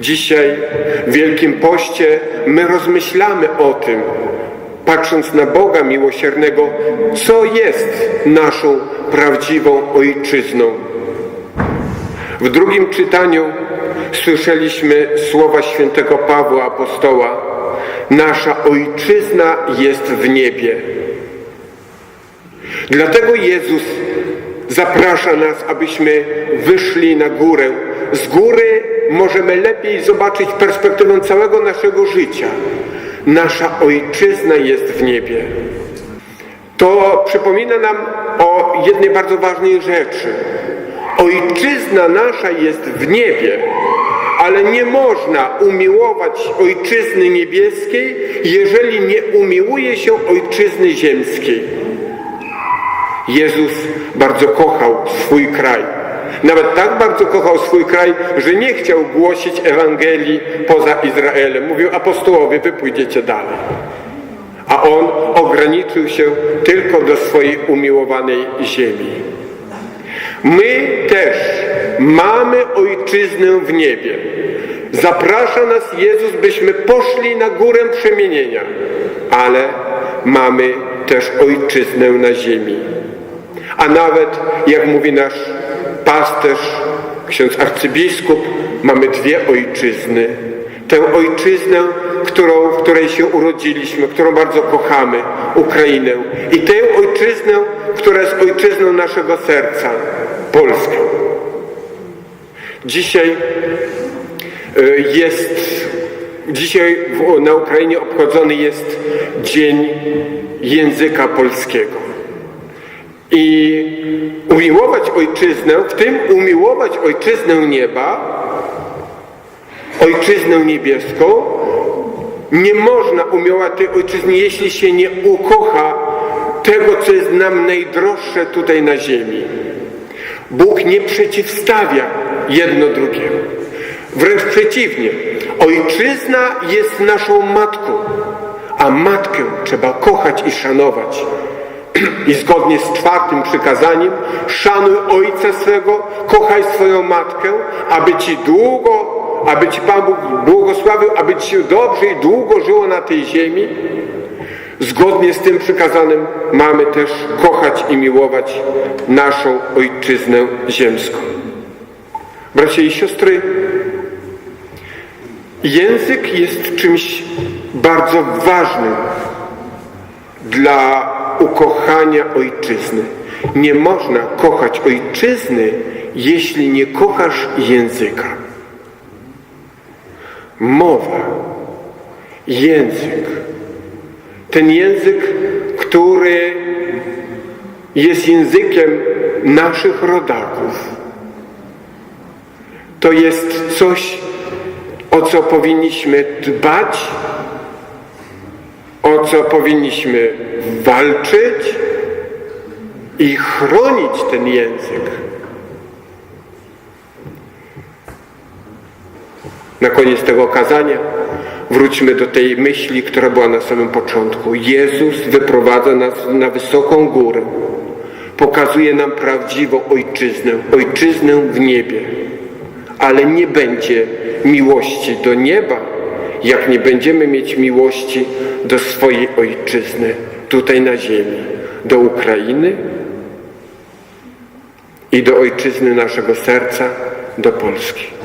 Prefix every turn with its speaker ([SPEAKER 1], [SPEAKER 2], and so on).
[SPEAKER 1] Dzisiaj w Wielkim Poście my rozmyślamy o tym, patrząc na Boga miłosiernego, co jest naszą prawdziwą ojczyzną. W drugim czytaniu słyszeliśmy słowa świętego Pawła Apostoła. Nasza ojczyzna jest w niebie. Dlatego Jezus zaprasza nas, abyśmy wyszli na górę. Z góry możemy lepiej zobaczyć perspektywę całego naszego życia. Nasza ojczyzna jest w niebie. To przypomina nam o jednej bardzo ważnej rzeczy. Ojczyzna nasza jest w niebie, ale nie można umiłować ojczyzny niebieskiej, jeżeli nie umiłuje się ojczyzny ziemskiej. Jezus bardzo kochał swój kraj. Nawet tak bardzo kochał swój kraj, że nie chciał głosić Ewangelii poza Izraelem. Mówił apostołowie, wy pójdziecie dalej. A on ograniczył się tylko do swojej umiłowanej ziemi. My też mamy ojczyznę w niebie. Zaprasza nas Jezus, byśmy poszli na górę przemienienia, ale mamy też ojczyznę na ziemi. A nawet, jak mówi nasz pasterz, ksiądz arcybiskup, mamy dwie ojczyzny. Tę ojczyznę, którą, w której się urodziliśmy, którą bardzo kochamy, Ukrainę. I tę ojczyznę, która jest ojczyzną naszego serca, Polskę. Dzisiaj y, jest, dzisiaj na Ukrainie obchodzony jest Dzień Języka Polskiego. I umiłować ojczyznę, w tym umiłować ojczyznę nieba, ojczyznę niebieską, nie można umiłować tej ojczyzny, jeśli się nie ukocha tego, co jest nam najdroższe tutaj na ziemi. Bóg nie przeciwstawia jedno drugiemu. Wręcz przeciwnie. Ojczyzna jest naszą matką, a matkę trzeba kochać i szanować. I zgodnie z czwartym przykazaniem szanuj ojca swego, kochaj swoją matkę, aby ci długo, aby ci Pan Bóg błogosławił, aby ci dobrze i długo żyło na tej ziemi. Zgodnie z tym przykazanym mamy też kochać i miłować naszą ojczyznę ziemską. Bracia i siostry, język jest czymś bardzo ważnym dla ukochania ojczyzny. Nie można kochać ojczyzny, jeśli nie kochasz języka. Mowa, język, ten język, który jest językiem naszych rodaków. To jest coś, o co powinniśmy dbać, co powinniśmy walczyć i chronić ten język. Na koniec tego kazania wróćmy do tej myśli, która była na samym początku. Jezus wyprowadza nas na wysoką górę. Pokazuje nam prawdziwą ojczyznę, ojczyznę w niebie. Ale nie będzie miłości do nieba, jak nie będziemy mieć miłości do swojej ojczyzny, tutaj na ziemi, do Ukrainy i do ojczyzny naszego serca, do Polski.